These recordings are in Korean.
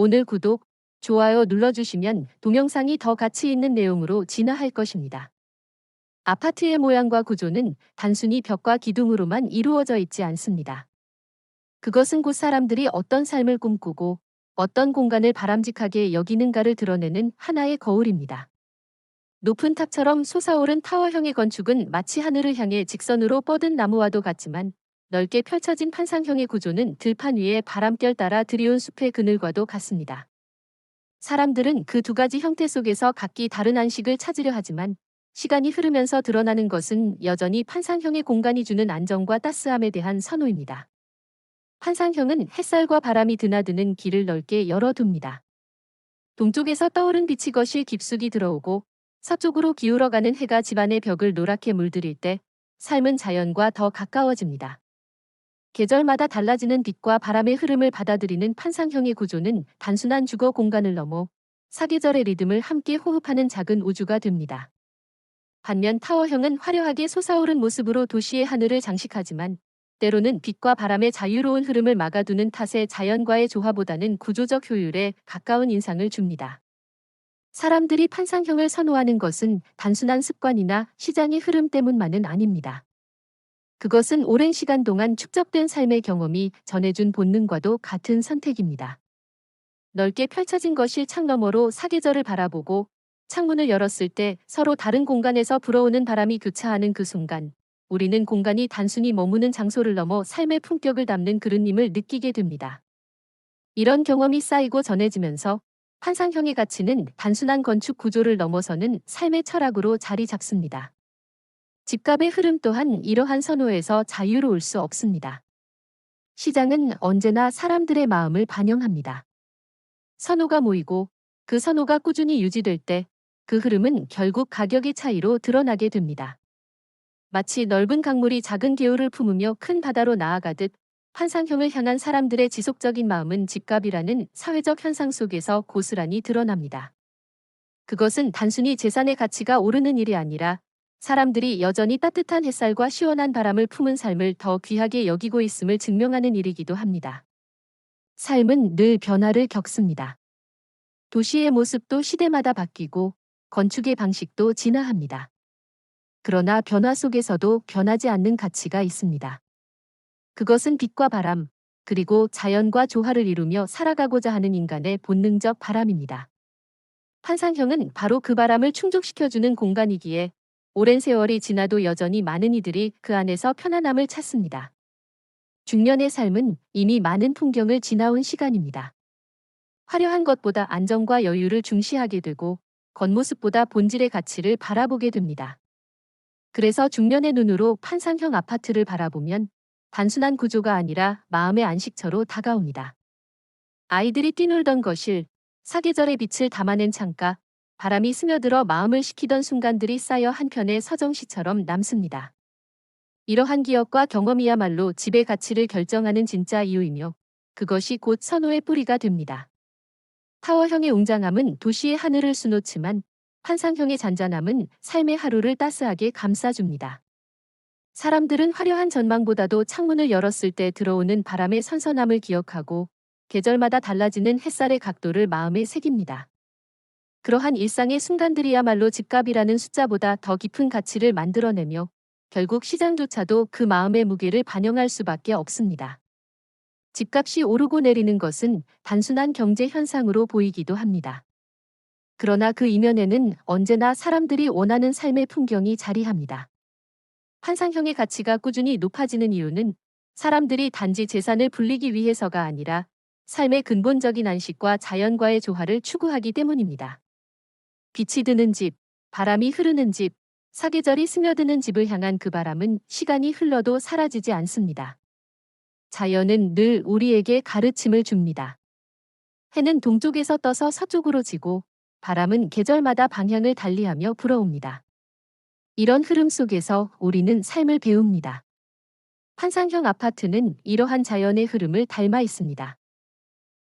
오늘 구독, 좋아요 눌러주시면 동영상이 더 가치 있는 내용으로 진화할 것입니다. 아파트의 모양과 구조는 단순히 벽과 기둥으로만 이루어져 있지 않습니다. 그것은 곧 사람들이 어떤 삶을 꿈꾸고 어떤 공간을 바람직하게 여기는가를 드러내는 하나의 거울입니다. 높은 탑처럼 솟아오른 타워형의 건축은 마치 하늘을 향해 직선으로 뻗은 나무와도 같지만 넓게 펼쳐진 판상형의 구조는 들판 위에 바람결 따라 들이온 숲의 그늘과도 같습니다. 사람들은 그 두 가지 형태 속에서 각기 다른 안식을 찾으려 하지만 시간이 흐르면서 드러나는 것은 여전히 판상형의 공간이 주는 안정과 따스함에 대한 선호입니다. 판상형은 햇살과 바람이 드나드는 길을 넓게 열어둡니다. 동쪽에서 떠오른 빛이 거실 깊숙이 들어오고 서쪽으로 기울어가는 해가 집안의 벽을 노랗게 물들일 때 삶은 자연과 더 가까워집니다. 계절마다 달라지는 빛과 바람의 흐름을 받아들이는 판상형의 구조는 단순한 주거 공간을 넘어 사계절의 리듬을 함께 호흡하는 작은 우주가 됩니다. 반면 타워형은 화려하게 솟아오른 모습으로 도시의 하늘을 장식하지만 때로는 빛과 바람의 자유로운 흐름을 막아두는 탓에 자연과의 조화보다는 구조적 효율에 가까운 인상을 줍니다. 사람들이 판상형을 선호하는 것은 단순한 습관이나 시장의 흐름 때문만은 아닙니다. 그것은 오랜 시간 동안 축적된 삶의 경험이 전해준 본능과도 같은 선택입니다. 넓게 펼쳐진 것이 창 너머로 사계절을 바라보고 창문을 열었을 때 서로 다른 공간에서 불어오는 바람이 교차하는 그 순간 우리는 공간이 단순히 머무는 장소를 넘어 삶의 품격을 담는 그릇님을 느끼게 됩니다. 이런 경험이 쌓이고 전해지면서 환상형의 가치는 단순한 건축 구조를 넘어서는 삶의 철학으로 자리 잡습니다. 집값의 흐름 또한 이러한 선호에서 자유로울 수 없습니다. 시장은 언제나 사람들의 마음을 반영합니다. 선호가 모이고 그 선호가 꾸준히 유지될 때 그 흐름은 결국 가격의 차이로 드러나게 됩니다. 마치 넓은 강물이 작은 개울을 품으며 큰 바다로 나아가듯 환상형을 향한 사람들의 지속적인 마음은 집값이라는 사회적 현상 속에서 고스란히 드러납니다. 그것은 단순히 재산의 가치가 오르는 일이 아니라 사람들이 여전히 따뜻한 햇살과 시원한 바람을 품은 삶을 더 귀하게 여기고 있음을 증명하는 일이기도 합니다. 삶은 늘 변화를 겪습니다. 도시의 모습도 시대마다 바뀌고 건축의 방식도 진화합니다. 그러나 변화 속에서도 변하지 않는 가치가 있습니다. 그것은 빛과 바람, 그리고 자연과 조화를 이루며 살아가고자 하는 인간의 본능적 바람입니다. 판상형은 바로 그 바람을 충족시켜주는 공간이기에 오랜 세월이 지나도 여전히 많은 이들이 그 안에서 편안함을 찾습니다. 중년의 삶은 이미 많은 풍경을 지나온 시간입니다. 화려한 것보다 안정과 여유를 중시하게 되고 겉모습보다 본질의 가치를 바라보게 됩니다. 그래서 중년의 눈으로 판상형 아파트를 바라보면 단순한 구조가 아니라 마음의 안식처로 다가옵니다. 아이들이 뛰놀던 거실, 사계절의 빛을 담아낸 창가, 바람이 스며들어 마음을 식히던 순간들이 쌓여 한편의 서정시처럼 남습니다. 이러한 기억과 경험이야말로 집의 가치를 결정하는 진짜 이유이며 그것이 곧 선호의 뿌리가 됩니다. 타워형의 웅장함은 도시의 하늘을 수놓지만 환상형의 잔잔함은 삶의 하루를 따스하게 감싸줍니다. 사람들은 화려한 전망보다도 창문을 열었을 때 들어오는 바람의 선선함을 기억하고 계절마다 달라지는 햇살의 각도를 마음에 새깁니다. 그러한 일상의 순간들이야말로 집값이라는 숫자보다 더 깊은 가치를 만들어내며 결국 시장조차도 그 마음의 무게를 반영할 수밖에 없습니다. 집값이 오르고 내리는 것은 단순한 경제 현상으로 보이기도 합니다. 그러나 그 이면에는 언제나 사람들이 원하는 삶의 풍경이 자리합니다. 환상형의 가치가 꾸준히 높아지는 이유는 사람들이 단지 재산을 불리기 위해서가 아니라 삶의 근본적인 안식과 자연과의 조화를 추구하기 때문입니다. 빛이 드는 집, 바람이 흐르는 집, 사계절이 스며드는 집을 향한 그 바람은 시간이 흘러도 사라지지 않습니다. 자연은 늘 우리에게 가르침을 줍니다. 해는 동쪽에서 떠서 서쪽으로 지고 바람은 계절마다 방향을 달리하며 불어옵니다. 이런 흐름 속에서 우리는 삶을 배웁니다. 환상형 아파트는 이러한 자연의 흐름을 닮아 있습니다.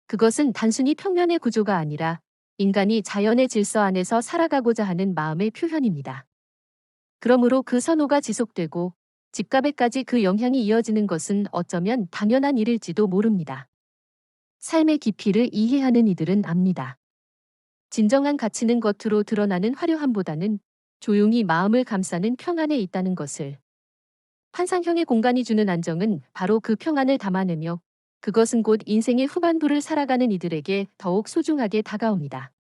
그것은 단순히 평면의 구조가 아니라 인간이 자연의 질서 안에서 살아가고자 하는 마음의 표현입니다. 그러므로 그 선호가 지속되고 집값에까지 그 영향이 이어지는 것은 어쩌면 당연한 일일지도 모릅니다. 삶의 깊이를 이해하는 이들은 압니다. 진정한 가치는 겉으로 드러나는 화려함보다는 조용히 마음을 감싸는 평안에 있다는 것을. 환상형의 공간이 주는 안정은 바로 그 평안을 담아내며 그것은 곧 인생의 후반부를 살아가는 이들에게 더욱 소중하게 다가옵니다.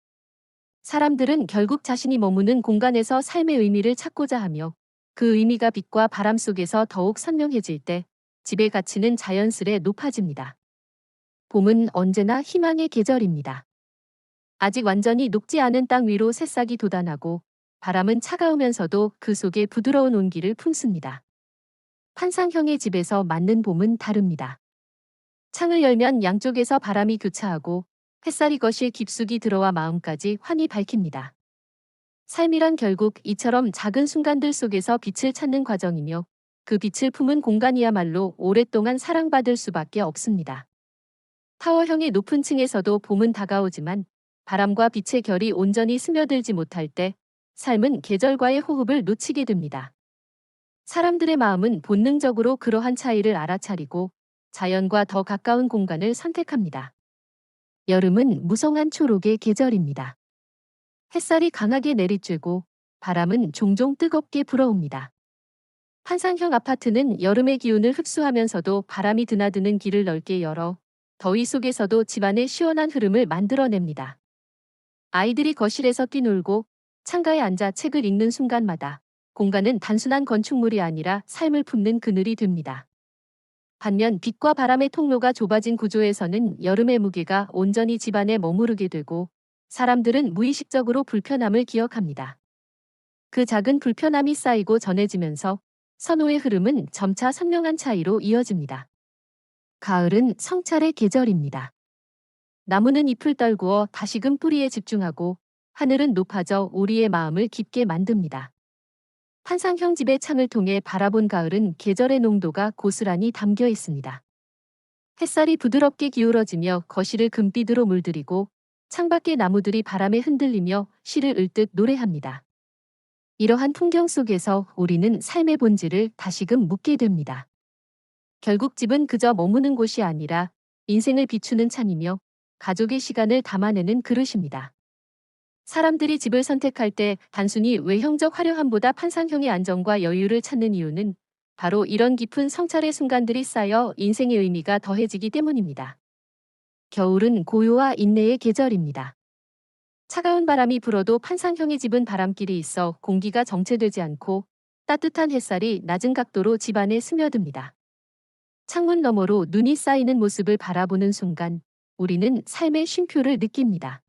사람들은 결국 자신이 머무는 공간에서 삶의 의미를 찾고자 하며 그 의미가 빛과 바람 속에서 더욱 선명해질 때 집의 가치는 자연스레 높아집니다. 봄은 언제나 희망의 계절입니다. 아직 완전히 녹지 않은 땅 위로 새싹이 돋아나고 바람은 차가우면서도 그 속에 부드러운 온기를 품습니다. 판상형의 집에서 맞는 봄은 다릅니다. 창을 열면 양쪽에서 바람이 교차하고 햇살이 거실 깊숙이 들어와 마음까지 환히 밝힙니다. 삶이란 결국 이처럼 작은 순간들 속에서 빛을 찾는 과정이며 그 빛을 품은 공간이야말로 오랫동안 사랑받을 수밖에 없습니다. 타워형의 높은 층에서도 봄은 다가오지만 바람과 빛의 결이 온전히 스며들지 못할 때 삶은 계절과의 호흡을 놓치게 됩니다. 사람들의 마음은 본능적으로 그러한 차이를 알아차리고 자연과 더 가까운 공간을 선택합니다. 여름은 무성한 초록의 계절입니다. 햇살이 강하게 내리쬐고 바람은 종종 뜨겁게 불어옵니다. 환상형 아파트는 여름의 기운을 흡수하면서도 바람이 드나드는 길을 넓게 열어 더위 속에서도 집안의 시원한 흐름을 만들어냅니다. 아이들이 거실에서 뛰놀고 창가에 앉아 책을 읽는 순간마다 공간은 단순한 건축물이 아니라 삶을 품는 그늘이 됩니다. 반면 빛과 바람의 통로가 좁아진 구조에서는 여름의 무게가 온전히 집안에 머무르게 되고 사람들은 무의식적으로 불편함을 기억합니다. 그 작은 불편함이 쌓이고 전해지면서 선호의 흐름은 점차 선명한 차이로 이어집니다. 가을은 성찰의 계절입니다. 나무는 잎을 떨구어 다시금 뿌리에 집중하고 하늘은 높아져 우리의 마음을 깊게 만듭니다. 환상형 집의 창을 통해 바라본 가을은 계절의 농도가 고스란히 담겨 있습니다. 햇살이 부드럽게 기울어지며 거실을 금빛으로 물들이고 창밖의 나무들이 바람에 흔들리며 시를 읊듯 노래합니다. 이러한 풍경 속에서 우리는 삶의 본질을 다시금 묻게 됩니다. 결국 집은 그저 머무는 곳이 아니라 인생을 비추는 창이며 가족의 시간을 담아내는 그릇입니다. 사람들이 집을 선택할 때 단순히 외형적 화려함보다 판상형의 안정과 여유를 찾는 이유는 바로 이런 깊은 성찰의 순간들이 쌓여 인생의 의미가 더해지기 때문입니다. 겨울은 고요와 인내의 계절입니다. 차가운 바람이 불어도 판상형의 집은 바람길이 있어 공기가 정체되지 않고 따뜻한 햇살이 낮은 각도로 집 안에 스며듭니다. 창문 너머로 눈이 쌓이는 모습을 바라보는 순간 우리는 삶의 쉼표를 느낍니다.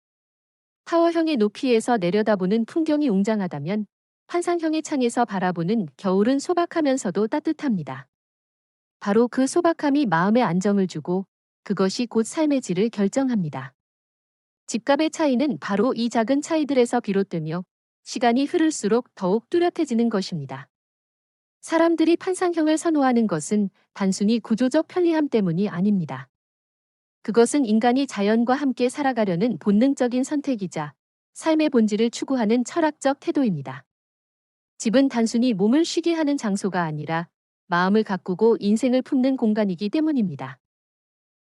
타워형의 높이에서 내려다보는 풍경이 웅장하다면 환상형의 창에서 바라보는 겨울은 소박하면서도 따뜻합니다. 바로 그 소박함이 마음에 안정을 주고 그것이 곧 삶의 질을 결정합니다. 집값의 차이는 바로 이 작은 차이들에서 비롯되며 시간이 흐를수록 더욱 뚜렷해지는 것입니다. 사람들이 판상형을 선호하는 것은 단순히 구조적 편리함 때문이 아닙니다. 그것은 인간이 자연과 함께 살아가려는 본능적인 선택이자 삶의 본질을 추구하는 철학적 태도입니다. 집은 단순히 몸을 쉬게 하는 장소가 아니라 마음을 가꾸고 인생을 품는 공간이기 때문입니다.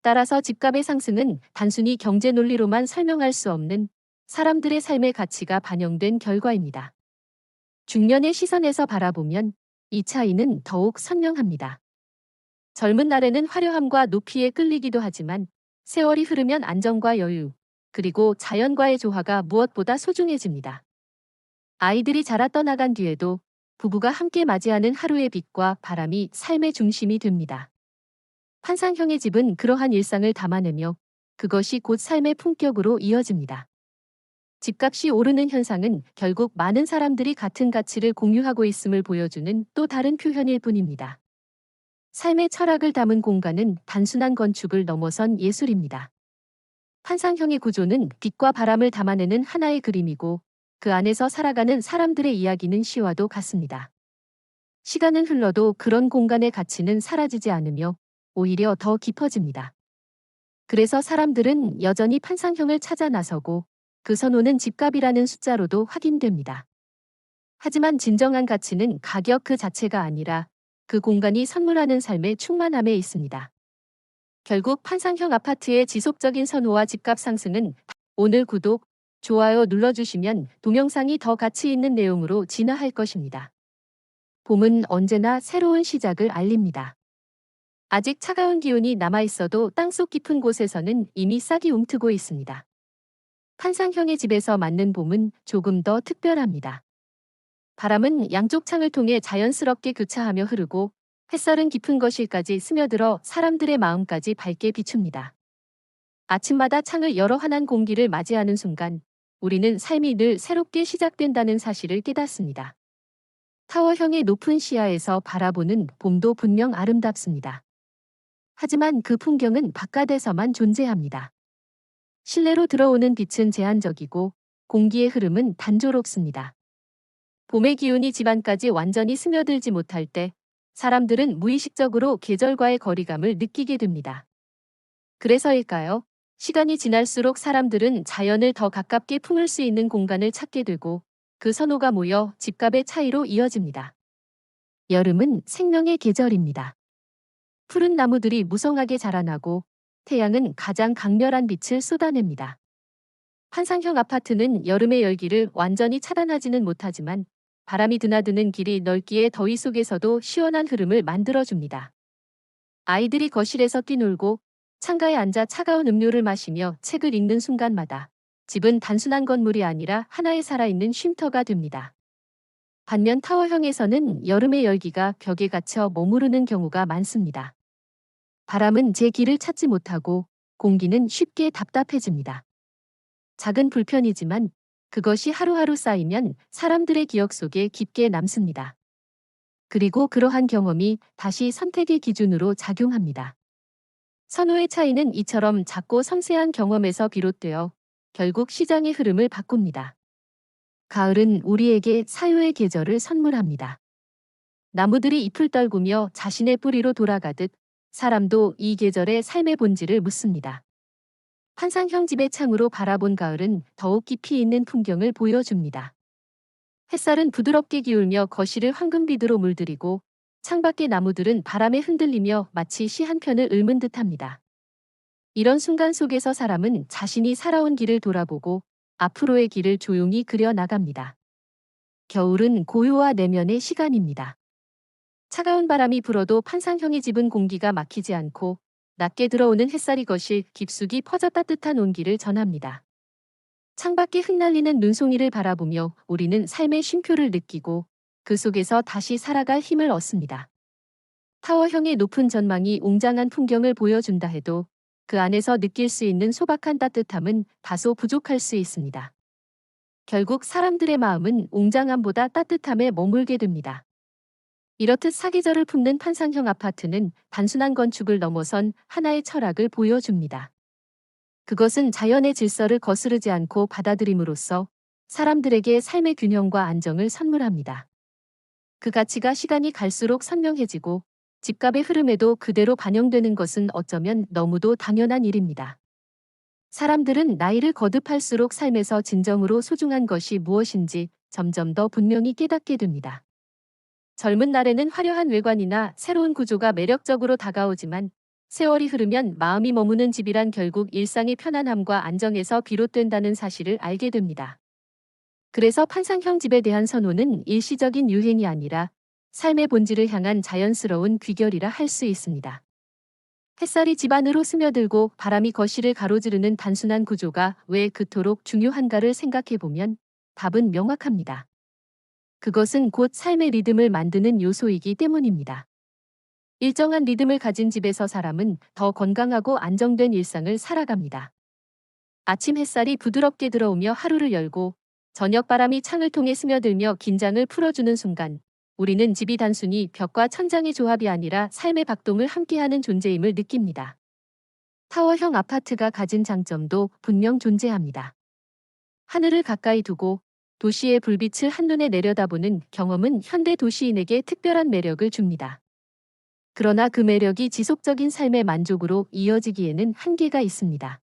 따라서 집값의 상승은 단순히 경제 논리로만 설명할 수 없는 사람들의 삶의 가치가 반영된 결과입니다. 중년의 시선에서 바라보면 이 차이는 더욱 선명합니다. 젊은 날에는 화려함과 높이에 끌리기도 하지만 세월이 흐르면 안정과 여유, 그리고 자연과의 조화가 무엇보다 소중해집니다. 아이들이 자라 떠나간 뒤에도 부부가 함께 맞이하는 하루의 빛과 바람이 삶의 중심이 됩니다. 환상형의 집은 그러한 일상을 담아내며 그것이 곧 삶의 품격으로 이어집니다. 집값이 오르는 현상은 결국 많은 사람들이 같은 가치를 공유하고 있음을 보여주는 또 다른 표현일 뿐입니다. 삶의 철학을 담은 공간은 단순한 건축을 넘어선 예술입니다. 환상형의 구조는 빛과 바람을 담아내는 하나의 그림이고 그 안에서 살아가는 사람들의 이야기는 시와도 같습니다. 시간은 흘러도 그런 공간의 가치는 사라지지 않으며 오히려 더 깊어집니다. 그래서 사람들은 여전히 판상형을 찾아 나서고 그 선호는 집값이라는 숫자로도 확인됩니다. 하지만 진정한 가치는 가격 그 자체가 아니라 그 공간이 선물하는 삶의 충만함에 있습니다. 결국 판상형 아파트의 지속적인 선호와 집값 상승은 오늘 구독, 좋아요 눌러주시면 동영상이 더 가치 있는 내용으로 진화할 것입니다. 봄은 언제나 새로운 시작을 알립니다. 아직 차가운 기운이 남아있어도 땅속 깊은 곳에서는 이미 싹이 움트고 있습니다. 판상형의 집에서 맞는 봄은 조금 더 특별합니다. 바람은 양쪽 창을 통해 자연스럽게 교차하며 흐르고 햇살은 깊은 거실까지 스며들어 사람들의 마음까지 밝게 비춥니다. 아침마다 창을 열어 환한 공기를 맞이하는 순간 우리는 삶이 늘 새롭게 시작된다는 사실을 깨닫습니다. 타워형의 높은 시야에서 바라보는 봄도 분명 아름답습니다. 하지만 그 풍경은 바깥에서만 존재합니다. 실내로 들어오는 빛은 제한적이고 공기의 흐름은 단조롭습니다. 봄의 기운이 집안까지 완전히 스며들지 못할 때 사람들은 무의식적으로 계절과의 거리감을 느끼게 됩니다. 그래서일까요? 시간이 지날수록 사람들은 자연을 더 가깝게 품을 수 있는 공간을 찾게 되고 그 선호가 모여 집값의 차이로 이어집니다. 여름은 생명의 계절입니다. 푸른 나무들이 무성하게 자라나고 태양은 가장 강렬한 빛을 쏟아냅니다. 환상형 아파트는 여름의 열기를 완전히 차단하지는 못하지만 바람이 드나드는 길이 넓기에 더위 속에서도 시원한 흐름을 만들어줍니다. 아이들이 거실에서 뛰놀고 창가에 앉아 차가운 음료를 마시며 책을 읽는 순간마다 집은 단순한 건물이 아니라 하나의 살아있는 쉼터가 됩니다. 반면 타워형에서는 여름의 열기가 벽에 갇혀 머무르는 경우가 많습니다. 바람은 제 길을 찾지 못하고 공기는 쉽게 답답해집니다. 작은 불편이지만 그것이 하루하루 쌓이면 사람들의 기억 속에 깊게 남습니다. 그리고 그러한 경험이 다시 선택의 기준으로 작용합니다. 선호의 차이는 이처럼 작고 섬세한 경험에서 비롯되어 결국 시장의 흐름을 바꿉니다. 가을은 우리에게 사유의 계절을 선물합니다. 나무들이 잎을 떨구며 자신의 뿌리로 돌아가듯 사람도 이 계절의 삶의 본질을 묻습니다. 환상형 집의 창으로 바라본 가을은 더욱 깊이 있는 풍경을 보여줍니다. 햇살은 부드럽게 기울며 거실을 황금빛으로 물들이고 창밖의 나무들은 바람에 흔들리며 마치 시 한 편을 읊은 듯합니다. 이런 순간 속에서 사람은 자신이 살아온 길을 돌아보고 앞으로의 길을 조용히 그려 나갑니다. 겨울은 고요와 내면의 시간입니다. 차가운 바람이 불어도 판상형의 집은 공기가 막히지 않고 낮게 들어오는 햇살이 거실 깊숙이 퍼져 따뜻한 온기를 전합니다. 창밖에 흩날리는 눈송이를 바라보며 우리는 삶의 쉼표를 느끼고 그 속에서 다시 살아갈 힘을 얻습니다. 타워형의 높은 전망이 웅장한 풍경을 보여준다 해도 그 안에서 느낄 수 있는 소박한 따뜻함은 다소 부족할 수 있습니다. 결국 사람들의 마음은 웅장함보다 따뜻함에 머물게 됩니다. 이렇듯 사계절을 품는 판상형 아파트는 단순한 건축을 넘어선 하나의 철학을 보여줍니다. 그것은 자연의 질서를 거스르지 않고 받아들임으로써 사람들에게 삶의 균형과 안정을 선물합니다. 그 가치가 시간이 갈수록 선명해지고 집값의 흐름에도 그대로 반영되는 것은 어쩌면 너무도 당연한 일입니다. 사람들은 나이를 거듭할수록 삶에서 진정으로 소중한 것이 무엇인지 점점 더 분명히 깨닫게 됩니다. 젊은 날에는 화려한 외관이나 새로운 구조가 매력적으로 다가오지만 세월이 흐르면 마음이 머무는 집이란 결국 일상의 편안함과 안정에서 비롯된다는 사실을 알게 됩니다. 그래서 판상형 집에 대한 선호는 일시적인 유행이 아니라 삶의 본질을 향한 자연스러운 귀결이라 할 수 있습니다. 햇살이 집 안으로 스며들고 바람이 거실을 가로지르는 단순한 구조가 왜 그토록 중요한가를 생각해 보면 답은 명확합니다. 그것은 곧 삶의 리듬을 만드는 요소이기 때문입니다. 일정한 리듬을 가진 집에서 사람은 더 건강하고 안정된 일상을 살아갑니다. 아침 햇살이 부드럽게 들어오며 하루를 열고 저녁 바람이 창을 통해 스며들며 긴장을 풀어주는 순간 우리는 집이 단순히 벽과 천장의 조합이 아니라 삶의 박동을 함께하는 존재임을 느낍니다. 타워형 아파트가 가진 장점도 분명 존재합니다. 하늘을 가까이 두고 도시의 불빛을 한눈에 내려다보는 경험은 현대 도시인에게 특별한 매력을 줍니다. 그러나 그 매력이 지속적인 삶의 만족으로 이어지기에는 한계가 있습니다.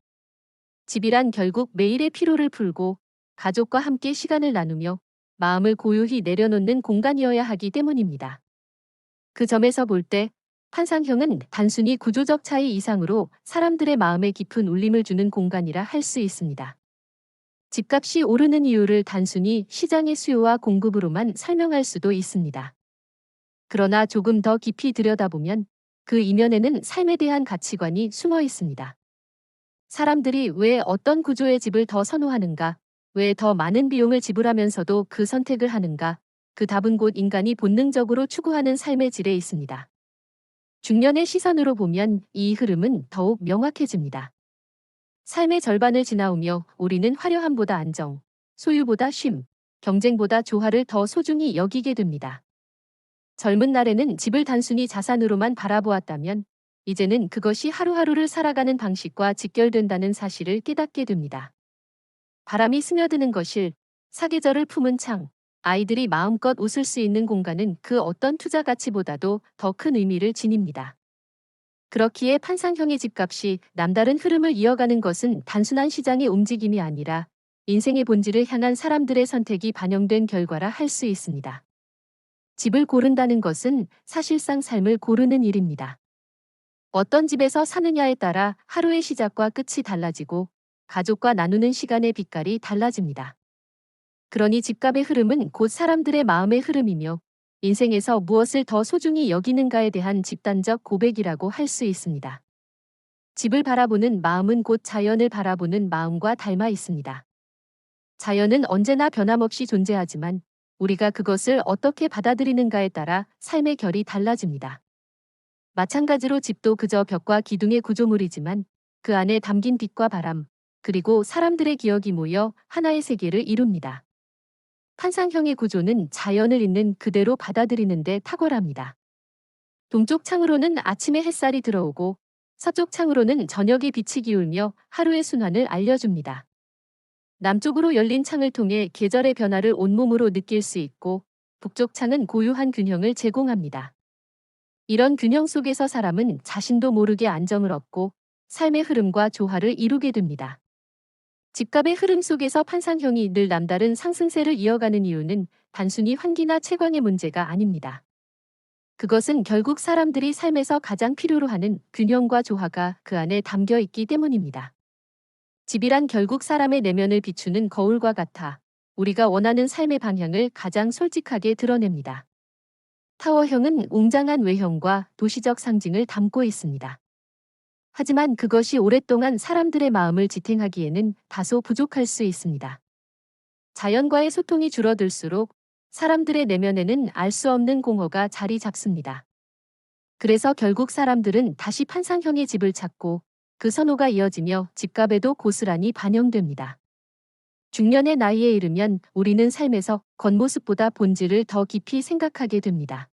집이란 결국 매일의 피로를 풀고 가족과 함께 시간을 나누며 마음을 고요히 내려놓는 공간이어야 하기 때문입니다. 그 점에서 볼때 환상형은 단순히 구조적 차이 이상으로 사람들의 마음에 깊은 울림을 주는 공간이라 할 수 있습니다. 집값이 오르는 이유를 단순히 시장의 수요와 공급으로만 설명할 수도 있습니다. 그러나 조금 더 깊이 들여다보면 그 이면에는 삶에 대한 가치관이 숨어 있습니다. 사람들이 왜 어떤 구조의 집을 더 선호하는가, 왜 더 많은 비용을 지불하면서도 그 선택을 하는가, 그 답은 곧 인간이 본능적으로 추구하는 삶의 질에 있습니다. 중년의 시선으로 보면 이 흐름은 더욱 명확해집니다. 삶의 절반을 지나오며 우리는 화려함보다 안정, 소유보다 쉼, 경쟁보다 조화를 더 소중히 여기게 됩니다. 젊은 날에는 집을 단순히 자산으로만 바라보았다면 이제는 그것이 하루하루를 살아가는 방식과 직결된다는 사실을 깨닫게 됩니다. 바람이 스며드는 거실, 사계절을 품은 창, 아이들이 마음껏 웃을 수 있는 공간은 그 어떤 투자 가치보다도 더 큰 의미를 지닙니다. 그렇기에 판상형의 집값이 남다른 흐름을 이어가는 것은 단순한 시장의 움직임이 아니라 인생의 본질을 향한 사람들의 선택이 반영된 결과라 할 수 있습니다. 집을 고른다는 것은 사실상 삶을 고르는 일입니다. 어떤 집에서 사느냐에 따라 하루의 시작과 끝이 달라지고 가족과 나누는 시간의 빛깔이 달라집니다. 그러니 집값의 흐름은 곧 사람들의 마음의 흐름이며 인생에서 무엇을 더 소중히 여기는가에 대한 집단적 고백이라고 할 수 있습니다. 집을 바라보는 마음은 곧 자연을 바라보는 마음과 닮아 있습니다. 자연은 언제나 변함없이 존재하지만 우리가 그것을 어떻게 받아들이는가에 따라 삶의 결이 달라집니다. 마찬가지로 집도 그저 벽과 기둥의 구조물이지만 그 안에 담긴 빛과 바람, 그리고 사람들의 기억이 모여 하나의 세계를 이룹니다. 판상형의 구조는 자연을 있는 그대로 받아들이는데 탁월합니다. 동쪽 창으로는 아침에 햇살이 들어오고 서쪽 창으로는 저녁의 빛이 기울며 하루의 순환을 알려줍니다. 남쪽으로 열린 창을 통해 계절의 변화를 온몸으로 느낄 수 있고 북쪽 창은 고유한 균형을 제공합니다. 이런 균형 속에서 사람은 자신도 모르게 안정을 얻고 삶의 흐름과 조화를 이루게 됩니다. 집값의 흐름 속에서 판상형이 늘 남다른 상승세를 이어가는 이유는 단순히 환기나 채광의 문제가 아닙니다. 그것은 결국 사람들이 삶에서 가장 필요로 하는 균형과 조화가 그 안에 담겨 있기 때문입니다. 집이란 결국 사람의 내면을 비추는 거울과 같아 우리가 원하는 삶의 방향을 가장 솔직하게 드러냅니다. 타워형은 웅장한 외형과 도시적 상징을 담고 있습니다. 하지만 그것이 오랫동안 사람들의 마음을 지탱하기에는 다소 부족할 수 있습니다. 자연과의 소통이 줄어들수록 사람들의 내면에는 알 수 없는 공허가 자리 잡습니다. 그래서 결국 사람들은 다시 판상형의 집을 찾고 그 선호가 이어지며 집값에도 고스란히 반영됩니다. 중년의 나이에 이르면 우리는 삶에서 겉모습보다 본질을 더 깊이 생각하게 됩니다.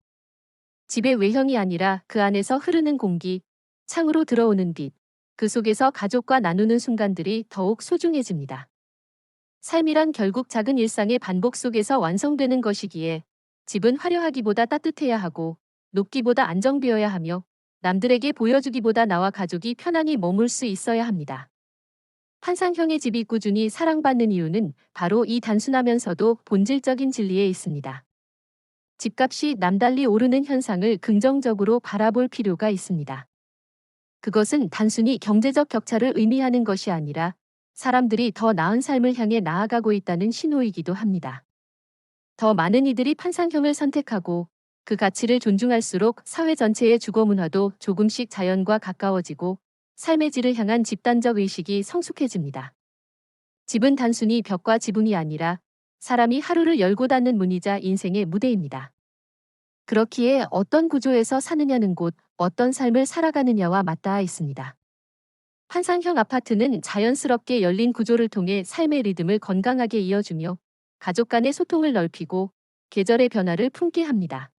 집의 외형이 아니라 그 안에서 흐르는 공기, 창으로 들어오는 빛, 그 속에서 가족과 나누는 순간들이 더욱 소중해집니다. 삶이란 결국 작은 일상의 반복 속에서 완성되는 것이기에 집은 화려하기보다 따뜻해야 하고 높기보다 안정되어야 하며 남들에게 보여주기보다 나와 가족이 편안히 머물 수 있어야 합니다. 판상형의 집이 꾸준히 사랑받는 이유는 바로 이 단순하면서도 본질적인 진리에 있습니다. 집값이 남달리 오르는 현상을 긍정적으로 바라볼 필요가 있습니다. 그것은 단순히 경제적 격차를 의미하는 것이 아니라 사람들이 더 나은 삶을 향해 나아가고 있다는 신호이기도 합니다. 더 많은 이들이 판상형을 선택하고 그 가치를 존중할수록 사회 전체의 주거 문화도 조금씩 자연과 가까워지고 삶의 질을 향한 집단적 의식이 성숙해집니다. 집은 단순히 벽과 지붕이 아니라 사람이 하루를 열고 닫는 문이자 인생의 무대입니다. 그렇기에 어떤 구조에서 사느냐는 곳, 어떤 삶을 살아가느냐와 맞닿아 있습니다. 환상형 아파트는 자연스럽게 열린 구조를 통해 삶의 리듬을 건강하게 이어주며 가족 간의 소통을 넓히고 계절의 변화를 품게 합니다.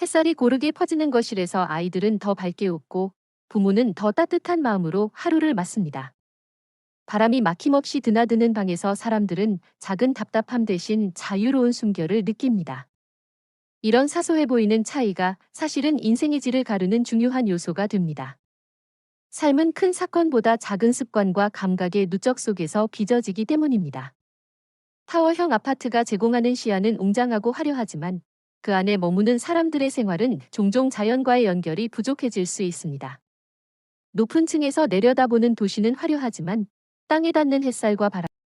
햇살이 고르게 퍼지는 거실에서 아이들은 더 밝게 웃고 부모는 더 따뜻한 마음으로 하루를 맞습니다. 바람이 막힘없이 드나드는 방에서 사람들은 작은 답답함 대신 자유로운 숨결을 느낍니다. 이런 사소해 보이는 차이가 사실은 인생의 질을 가르는 중요한 요소가 됩니다. 삶은 큰 사건보다 작은 습관과 감각의 누적 속에서 빚어지기 때문입니다. 타워형 아파트가 제공하는 시야는 웅장하고 화려하지만 그 안에 머무는 사람들의 생활은 종종 자연과의 연결이 부족해질 수 있습니다. 높은 층에서 내려다보는 도시는 화려하지만 땅에 닿는 햇살과 바람